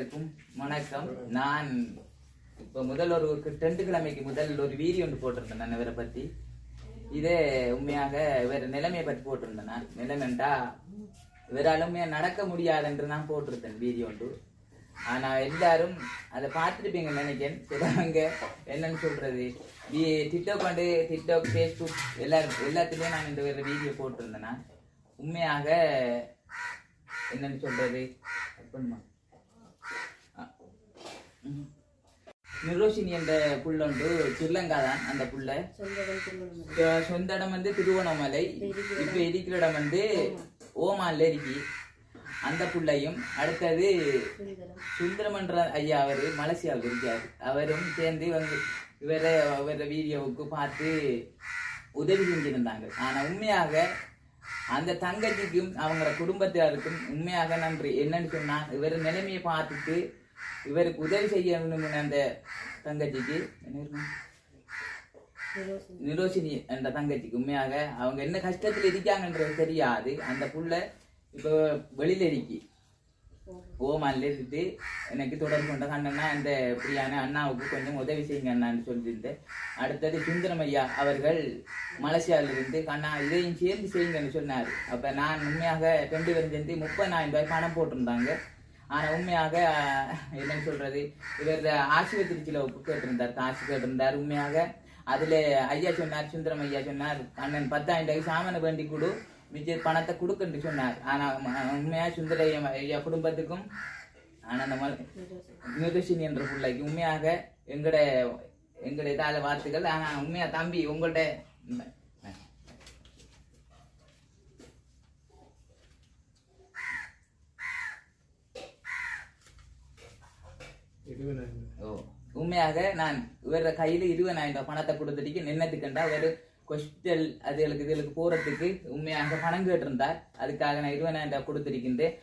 அனைவருக்கும் வணக்கம். நான் இப்போ முதல் ஒரு ரெண்டு கிழமைக்கு முதல் ஒரு வீடியோ ஒன்று போட்டிருந்தேன் நான் இவரை பத்தி. இதே உண்மையாக இவர் நிலைமையை பற்றி போட்டிருந்தேன் நான். நிலைமைண்டா இவரால் உண்மையாக நடக்க முடியாதுன்று நான் போட்டிருந்தேன் வீடியோ ஒன்று. ஆனா எல்லாரும் அதை பார்த்துருப்பீங்க நினைக்கிறேன். சிலவங்க என்னன்னு சொல்றது? டிக்டாக் வந்து டிக்டாக் ஃபேஸ்புக் எல்லாரும் எல்லாத்துலேயும் நான் இந்த வேறு வீடியோ போட்டிருந்தேன்னா உண்மையாக என்னன்னு சொல்றது? பண்ணுமா நிரோஷினி என்ற புள்ள உண்டு ஸ்ரீலங்கா தான் அந்த புள்ள சொந்த இடம் வந்து திருவண்ணாமலை. இப்ப இருக்கிற இடம் வந்து ஓமான்ல இருக்கு. அந்த புள்ளையும் அடுத்தது சுந்தரமன்ற ஐயா அவரு மலேசியாவில் இருக்காரு. அவரும் சேர்ந்து வந்து இவரை இவர வீடியோவுக்கு பார்த்து உதவி செஞ்சிருந்தாங்க. ஆனா உண்மையாக அந்த தங்கச்சிக்கும் அவங்களோட குடும்பத்தாருக்கும் உண்மையாக நன்றி. என்னன்னு சொன்னா இவர் நிலைமையை பார்த்துட்டு இவருக்கு உதவி செய்யணும்னு அந்த தங்கச்சிக்கு? நிரோஷினி. என்ற தங்கச்சிக்கு உண்மையாக அவங்க என்ன கஷ்டத்துல இருக்காங்கன்றது தெரியாது. அந்த புள்ள இப்போ வெளியில இருக்கு ஓமான்ல இருந்து எனக்கு தொடர்பு கொண்ட கண்ணன்னா இந்த இப்படியான அண்ணாவுக்கு கொஞ்சம் உதவி செய்யுங்க அண்ணான்னு சொல்லியிருந்தேன் அடுத்தது சுந்தரம் ஐயா அவர்கள் மலேசியாவில இருந்து கண்ணா இதையும் சேர்ந்து செய்யுங்கன்னு சொன்னார். அப்ப நான் உண்மையாக ரெண்டு பேரும் சேர்ந்து முப்பதாயிரம் ரூபாய் பணம் போட்டிருந்தாங்க. ஆனா உண்மையாக என்னன்னு சொல்றது? இவர் ஆஸ்பத்திரி செலவுக்கு கேட்டிருந்தார் காசு கேட்டிருந்தார் உண்மையாக. அதுல ஐயா சொன்னார் சுந்தரம் ஐயா சொன்னார் அண்ணன் பத்தாயிரம் ரூபாய்க்கு சாமனை வேண்டி கொடு மிச்ச பணத்தை கொடுக்குன்னு சொன்னார். ஆனா உண்மையாக உண்மையா சுந்தர ஐயா ஐயா குடும்பத்துக்கும் ஆனா நம்ம என்ற பிள்ளைக்கு உண்மையாக எங்கட எங்கட இதால வார்த்தைகள் ஆனா உண்மையா தம்பி உங்கள்கிட்ட ஓ உண்மையாக நான் இவர கையில் இருபதாயிரம் ரூபாய் பணத்தை கொடுத்துட்டு நின்னதுக்குண்டா ஒரு கொஸ்டல் அதுகளுக்கு இதுகளுக்கு போறதுக்கு உண்மையாக பணம் கேட்டிருந்தார். அதுக்காக நான் இருபதாயிரம் ரூபாய் கொடுத்துருக்கின்றேன்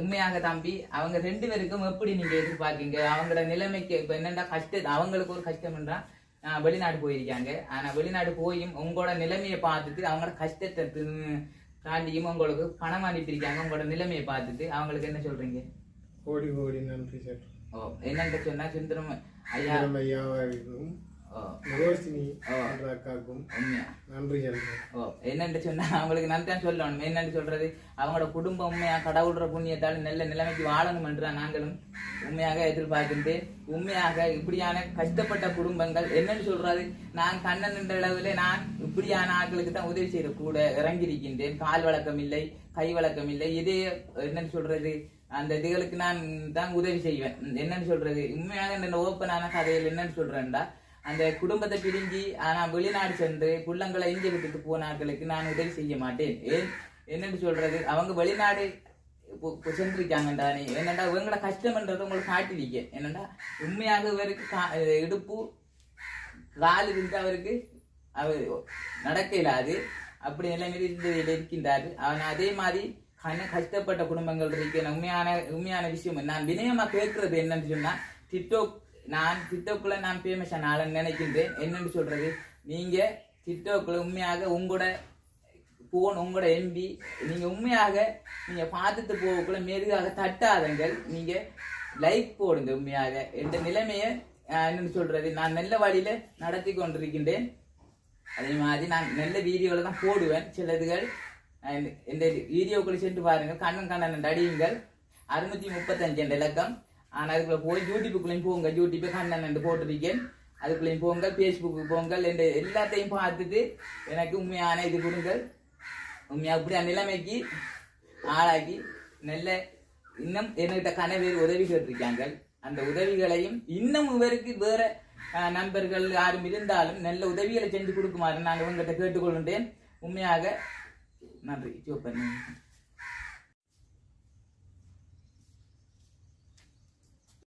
உண்மையாக தம்பி அவங்க ரெண்டு பேருக்கும் எப்படி நீங்க எதிர்பார்க்கீங்க? அவங்களோட நிலைமைக்கு இப்ப என்னென்னா கஷ்டம் அவங்களுக்கு ஒரு கஷ்டம்ன்றா வெளிநாடு போயிருக்காங்க. ஆனா வெளிநாடு போயும் உங்களோட நிலைமையை பார்த்துட்டு அவங்களோட கஷ்டத்தை தாண்டியும் உங்களுக்கு பணம் அனுப்பியிருக்காங்க. உங்களோட நிலைமையை பார்த்துட்டு அவங்களுக்கு என்ன சொல்றீங்க? கோடி கோடி நன்றி சார். ஓ என்னன்னு சொன்னா சுந்தரம் ஐயா. ஐயாவிற்கும் என்னன்னு சொன்னா அவங்களுக்கு நன்றிதான் சொல்லணும். என்னன்னு சொல்றது? அவங்களோட குடும்பம் உண்மையா? கடவுள்ற புண்ணியத்தால் நல்ல நிலைமைக்கு வாழணும் என்று நாங்களும் உண்மையாக எதிர்பார்க்கிட்டு உண்மையாக இப்படியான கஷ்டப்பட்ட குடும்பங்கள் என்னன்னு சொல்றது? நான் கண்ணன் என்ற அளவில் நான் இப்படியான ஆட்களுக்கு தான் உதவி செய்யற கூட இறங்கி இருக்கின்றேன் கால் வழக்கம் இல்லை கை வழக்கம் இல்லை. இதே என்னன்னு சொல்றது? அந்த இதுகளுக்கு நான் தான் உதவி செய்வேன். என்னன்னு சொல்றது? உண்மையாக இந்த ஓப்பனான கதையில் என்னன்னு சொல்றேன்டா அந்த குடும்பத்தை பிரிஞ்சு ஆனா வெளிநாடு சென்று புள்ளங்களை இங்கே விட்டுட்டு போனார்களுக்கு நான் உதவி செய்ய மாட்டேன். ஏன்? என்னன்னு சொல்றது? அவங்க வெளிநாடு இப்போ- இப்போ சென்றிருக்காங்கண்டானே என்னடா இவங்களோட கஷ்டம்ன்றது உங்களுக்கு காட்டிருக்க என்னடா உண்மையாக இவருக்கு கா- இடுப்பு கால் இருந்து அவருக்கு? அவர் நடக்க இல்லாது அப்படி நிலைமையில் இருக்கின்றார் அவன் அதே மாதிரி கண்ண கஷ்டப்பட்ட குடும்பங்கள் இருக்கு. உண்மையான உண்மையான விஷயம். நான் வினயமா கேட்கறது என்னன்னு சொன்னா டிக்டாக் நான் டிக்டாக்ல நான் ஃபேமஸ் ஆனாலும் நினைக்கின்றேன். என்னன்னு சொல்றது? நீங்க டிக்டாக்ல உண்மையாக உங்களோட போன் உங்களோட எம்பி நீங்க உண்மையாக நீங்க பார்த்துட்டு போகக்குள்ள மெதுவாக தட்டாதங்கள் நீங்க லைக் போடுங்க உண்மையாக. இந்த நிலைமையை என்னன்னு சொல்றது? நான் நல்ல வழியில நடத்தி கொண்டிருக்கின்றேன். அதே மாதிரி நான் நல்ல வீடியோவில் தான் போடுவேன். சிலதுகள் இந்த- இந்த வீடியோக்குள்ள சென்று பாருங்கள். கண்ணன் கண்ணன் அடியுங்கள். அறுநூத்தி முப்பத்தஞ்சு என்ற இலக்கம். ஆனால் அதுக்குள்ளே போய் யூடியூப்புக்குள்ளேயும் போங்க. யூடியூப்பே கண்ணன் போட்டிருக்கேன். அதுக்குள்ளேயும் போங்கள் ஃபேஸ்புக்கு போங்கள் என்ற எல்லாத்தையும் பார்த்துட்டு எனக்கு உண்மையான இது கொடுங்கள். உண்மையாக அப்படியே நிலைமைக்கு ஆளாக்கி நல்ல இன்னும் என்கிட்ட கணவர் உதவி கேட்டிருக்காங்க. அந்த உதவிகளையும் இன்னும் இவருக்கு வேற நண்பர்கள் யாரும் இருந்தாலும் நல்ல உதவிகளை செஞ்சு கொடுக்குமாறு நான் உங்கள்கிட்ட கேட்டுக்கொள்கின்றேன். உண்மையாக நன்றி. சிவப்பன்